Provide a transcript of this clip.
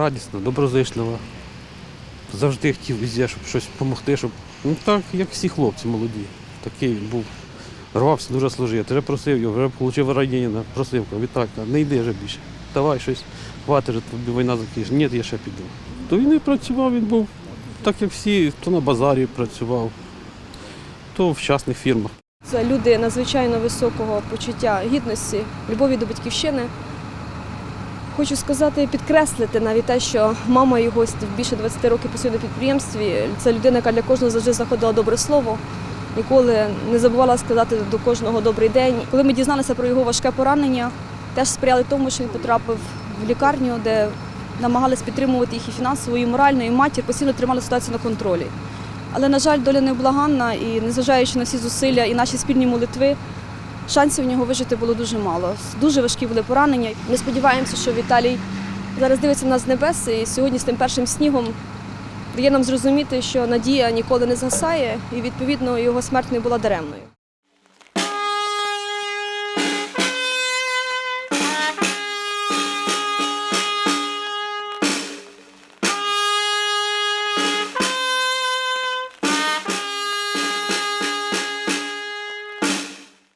радісна, доброзичлива. Завжди хотів везде, щоб щось допомогти, щоб. Ну так, як всі хлопці молоді. Такий був. Рвався дуже служити. Вже просив його, вже отримав ранення, просив, Віталька, не йди вже більше. Давай щось, хватить, тобі війна закінчиться. Ні, я ще піду. То він і працював, він був так, як всі, то на базарі працював, то в частних фірмах. Це люди надзвичайно високого почуття гідності, любові до батьківщини. Хочу сказати, підкреслити навіть те, що мама його більше 20 років працює на підприємстві. Це людина, яка для кожного завжди знаходила добре слово, ніколи не забувала сказати до кожного добрий день. Коли ми дізналися про його важке поранення, теж сприяли тому, що він потрапив в лікарню, де намагались підтримувати їх і фінансово, і морально, і матір постійно тримали ситуацію на контролі. Але, на жаль, доля невблаганна і незважаючи на всі зусилля і наші спільні молитви, шансів у нього вижити було дуже мало. Дуже важкі були поранення. Ми сподіваємося, що Віталій зараз дивиться на нас з небес і сьогодні з тим першим снігом дає нам зрозуміти, що надія ніколи не згасає, і відповідно його смерть не була даремною.